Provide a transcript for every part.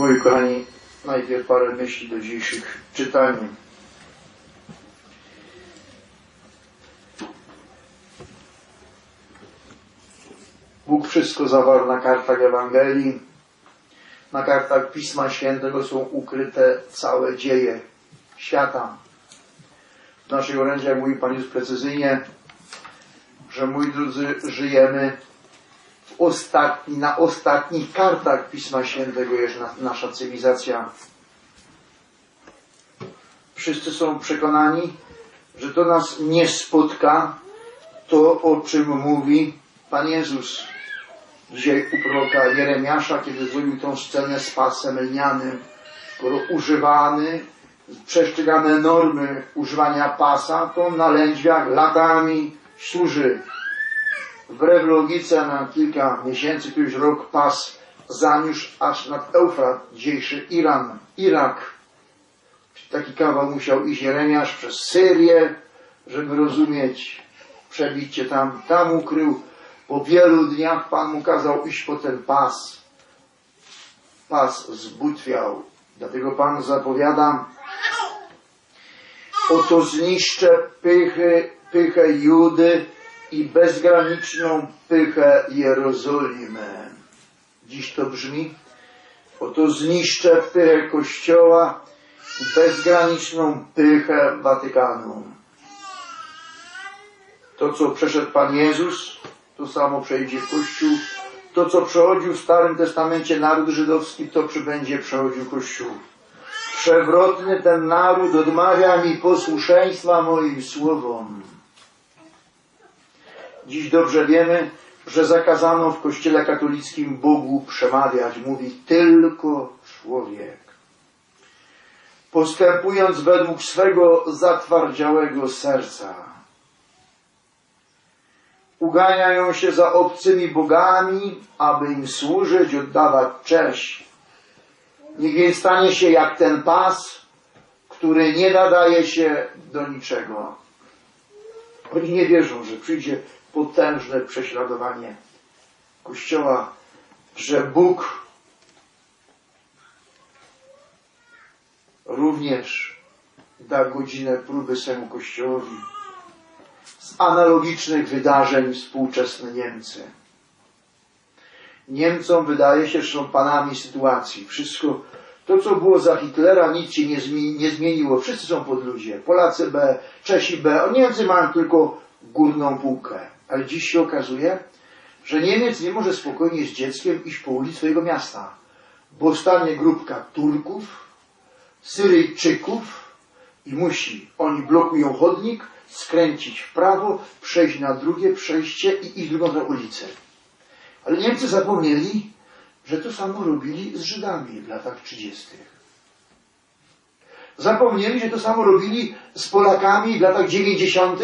Moi kochani, najpierw parę myśli do dzisiejszych czytań. Bóg wszystko zawarł na kartach Ewangelii. Na kartach Pisma Świętego są ukryte całe dzieje świata. W naszych orędziach mówi Pan Jezus precyzyjnie, że mój drodzy, żyjemy ostatni, na ostatnich kartach Pisma Świętego jest na, nasza cywilizacja. Wszyscy są przekonani, że to nas nie spotka, to o czym mówi Pan Jezus. Dzisiaj u proroka Jeremiasza, kiedy zrobił tą scenę z pasem lnianym, skoro używany, przestrzegane normy używania pasa, to na lędźwiach latami służy. Wbrew logice na kilka miesięcy, któryś rok pas zaniósł aż nad Eufrat, dzisiejszy Iran, Irak. Taki kawał musiał iść Jeremiasz przez Syrię, żeby rozumieć. Przebicie tam, tam ukrył. Po wielu dniach Pan mu kazał iść po ten pas. Pas zbutwiał. Dlatego Pan zapowiada, oto zniszczę pychy, pychę Judy i bezgraniczną pychę Jerozolimy. Dziś to brzmi, oto zniszczę pychę Kościoła i bezgraniczną pychę Watykanu. To, co przeszedł Pan Jezus, to samo przejdzie Kościół. To, co przechodził w Starym Testamencie naród żydowski, to przybędzie przechodził Kościół. Przewrotny ten naród odmawia mi posłuszeństwa moim słowom. Dziś dobrze wiemy, że zakazano w Kościele katolickim Bogu przemawiać. Mówi tylko człowiek. Postępując według swego zatwardziałego serca uganiają się za obcymi bogami, aby im służyć, oddawać cześć. Niech więc stanie się jak ten pas, który nie nadaje się do niczego. Oni nie wierzą, że przyjdzie potężne prześladowanie Kościoła, że Bóg również da godzinę próby swemu Kościołowi z analogicznych wydarzeń współczesne Niemcy. Niemcom wydaje się, że są panami sytuacji. Wszystko, to co było za Hitlera, nic się nie, zmi- nie zmieniło. Wszyscy są podludzie. Polacy B, Czesi B, Niemcy mają tylko górną półkę. Ale dziś się okazuje, że Niemiec nie może spokojnie z dzieckiem iść po ulicy swojego miasta, bo stanie grupka Turków, Syryjczyków i musi, oni blokują chodnik, skręcić w prawo, przejść na drugie przejście i iść drugą na ulicę. Ale Niemcy zapomnieli, że to samo robili z Żydami w latach 30. Zapomnieli, że to samo robili z Polakami w latach 90.,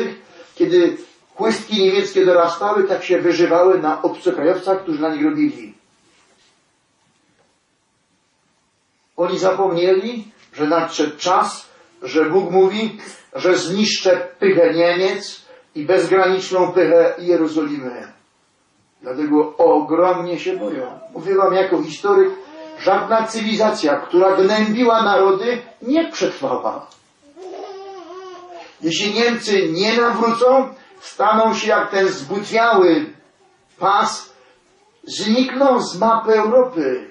kiedy chłystki niemieckie dorastały, tak się wyżywały na obcokrajowcach, którzy na nich robili. Oni zapomnieli, że nadszedł czas, że Bóg mówi, że zniszczę pychę Niemiec i bezgraniczną pychę Jerozolimy. Dlatego ogromnie się boją. Mówię wam jako historyk, żadna cywilizacja, która gnębiła narody, nie przetrwała. Jeśli Niemcy nie nawrócą, staną się jak ten zbutwiały pas, znikną z mapy Europy.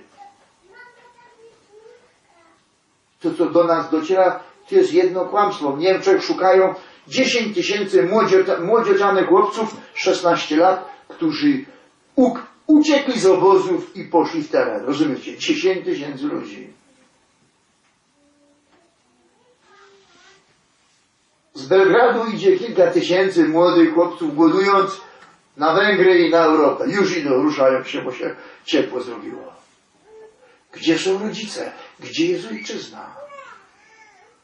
To, co do nas dociera, to jest jedno kłamstwo. W Niemczech szukają 10 tysięcy młodzie- młodzieżanych chłopców, 16 lat, którzy uciekli z obozów i poszli w teren. Rozumiecie? 10 tysięcy ludzi. Z Belgradu idzie kilka tysięcy młodych chłopców głodując na Węgry i na Europę. Już idą, ruszają się, bo się ciepło zrobiło. Gdzie są rodzice? Gdzie jest ojczyzna?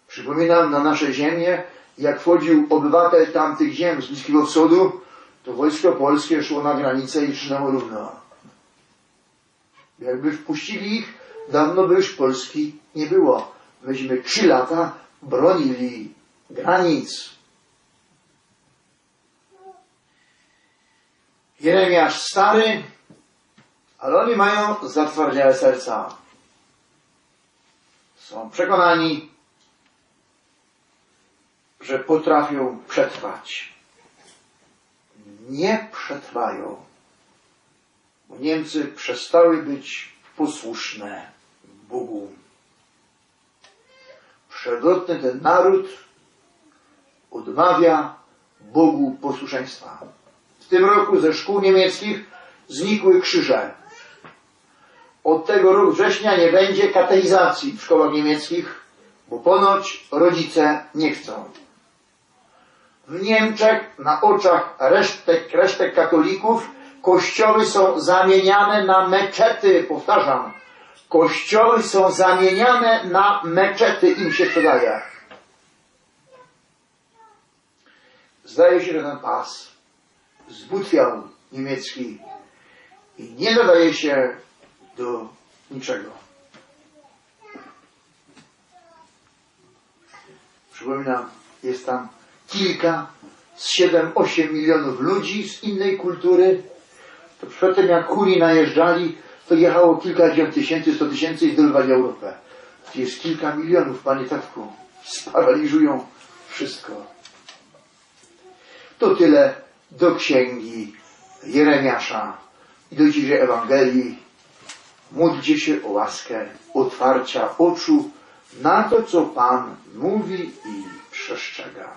Przypominam na nasze ziemię, jak wchodził obywatel tamtych ziem z Bliskiego Wschodu, to wojsko polskie szło na granicę i trzynęło równo. Jakby wpuścili ich, dawno by już Polski nie było. Myśmy trzy lata bronili granic. Jeremiasz stary, ale oni mają zatwardziałe serca. są przekonani, że potrafią przetrwać. Nie przetrwają, bo Niemcy przestały być posłuszne Bogu. Przewrotny ten naród odmawia Bogu posłuszeństwa. W tym roku ze szkół niemieckich znikły krzyże. Od tego roku września nie będzie kateizacji w szkołach niemieckich, bo ponoć rodzice nie chcą. W Niemczech na oczach resztek, resztek katolików kościoły są zamieniane na meczety, powtarzam, kościoły są zamieniane na meczety, im się przydaje. Zdaje się, że ten pas zbutwiał niemiecki i nie nadaje się do niczego. Przypominam, jest tam kilka z 7-8 milionów ludzi z innej kultury. To przedtem jak kuli najeżdżali, to jechało kilkadziesiąt tysięcy, sto tysięcy i zdobywać Europę. Tu jest kilka milionów, panie tatku. Sparaliżują wszystko. To tyle do księgi Jeremiasza i do dzisiejszej Ewangelii. Módlcie się o łaskę otwarcia oczu na to, co Pan mówi i przestrzega.